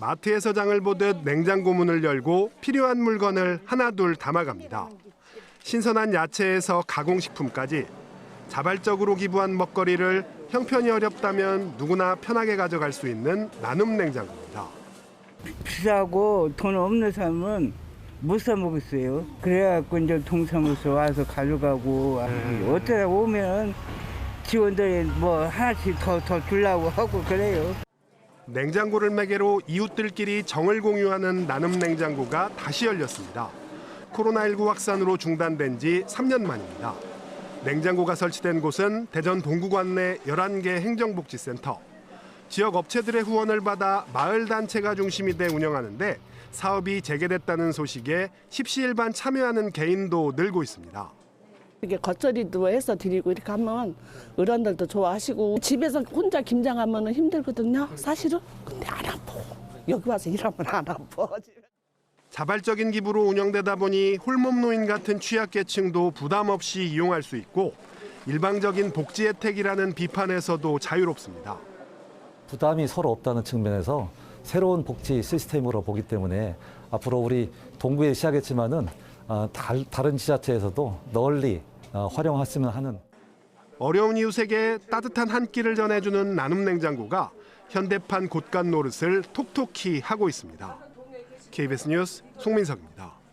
마트에서 장을 보듯 냉장고 문을 열고 필요한 물건을 하나둘 담아갑니다. 신선한 야채에서 가공식품까지 자발적으로 기부한 먹거리를 형편이 어렵다면 누구나 편하게 가져갈 수 있는 나눔 냉장고입니다. 비싸고 돈 없는 사람은 못 사 먹었어요. 그래갖고 이제 동사무소 와서 가져가고 어쩌다 오면 직원들이 뭐 하나씩 더 더 주려고 하고 그래요. 냉장고를 매개로 이웃들끼리 정을 공유하는 나눔 냉장고가 다시 열렸습니다. 코로나19 확산으로 중단된 지 3년 만입니다. 냉장고가 설치된 곳은 대전 동구관 내 11개 행정복지센터. 지역 업체들의 후원을 받아 마을 단체가 중심이 돼 운영하는데 사업이 재개됐다는 소식에 십시일반 참여하는 개인도 늘고 있습니다. 이렇게 겉절이도 해서 드리고 이렇게 하면 어른들도 좋아하시고 집에서 혼자 김장하면 힘들거든요. 사실은. 근데 안 아파. 여기 와서 일하면 안 아파. 자발적인 기부로 운영되다 보니 홀몸 노인 같은 취약계층도 부담 없이 이용할 수 있고 일방적인 복지 혜택이라는 비판에서도 자유롭습니다. 부담이 서로 없다는 측면에서 새로운 복지 시스템으로 보기 때문에 앞으로 우리 동구에 시작했지만은 아, 달- 다른 지자체에서도 널리 어, 활용했으면 하는 어려운 이웃에게 따뜻한 한 끼를 전해주는 나눔 냉장고가 현대판 곳간 노릇을 톡톡히 하고 있습니다. KBS 뉴스 송민석입니다.